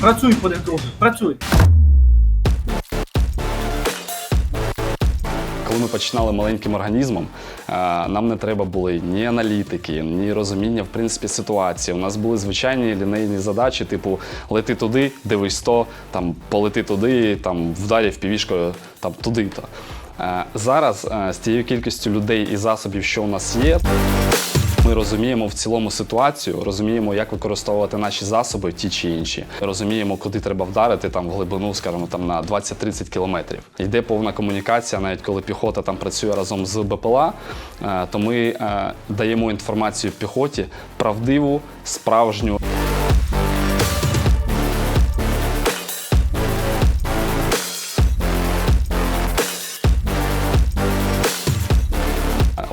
Працюй по працюй. Коли ми починали маленьким організмом, е, нам не треба були ні аналітики, ні розуміння в принципі ситуації. У нас були звичайні лінейні задачі, типу лети туди, дивись то, там полети туди, там вдарів півішкою там туди-то. Е, Зараз е, з тією кількістю людей і засобів, що у нас є. Ми розуміємо в цілому ситуацію, розуміємо, як використовувати наші засоби, ті чи інші. Розуміємо, куди треба вдарити там в глибину, скажімо, там на 20-30 кілометрів. Йде повна комунікація, навіть коли піхота там працює разом з БПЛА, е, то ми е, даємо інформацію піхоті правдиву, справжню.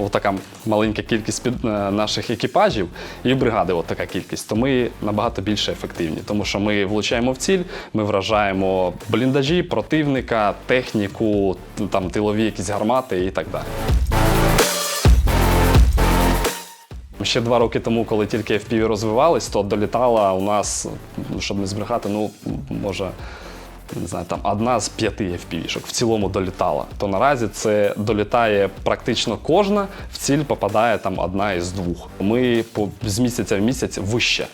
Отака маленька кількість під, е, наших екіпажів і бригади, от така кількість, то ми набагато більше ефективні, тому що ми влучаємо в ціль, ми вражаємо бліндажі, противника, техніку, там тилові якісь гармати і так далі. Ще два роки тому, коли тільки FPV розвивались, то долітала у нас, ну, щоб не збрехати, ну може. Не знаю, там одна з п'яти FPV-шок в цілому долітала. То наразі це долітає практично кожна, в ціль попадає там одна із двох. Ми по з місяця в місяць вище.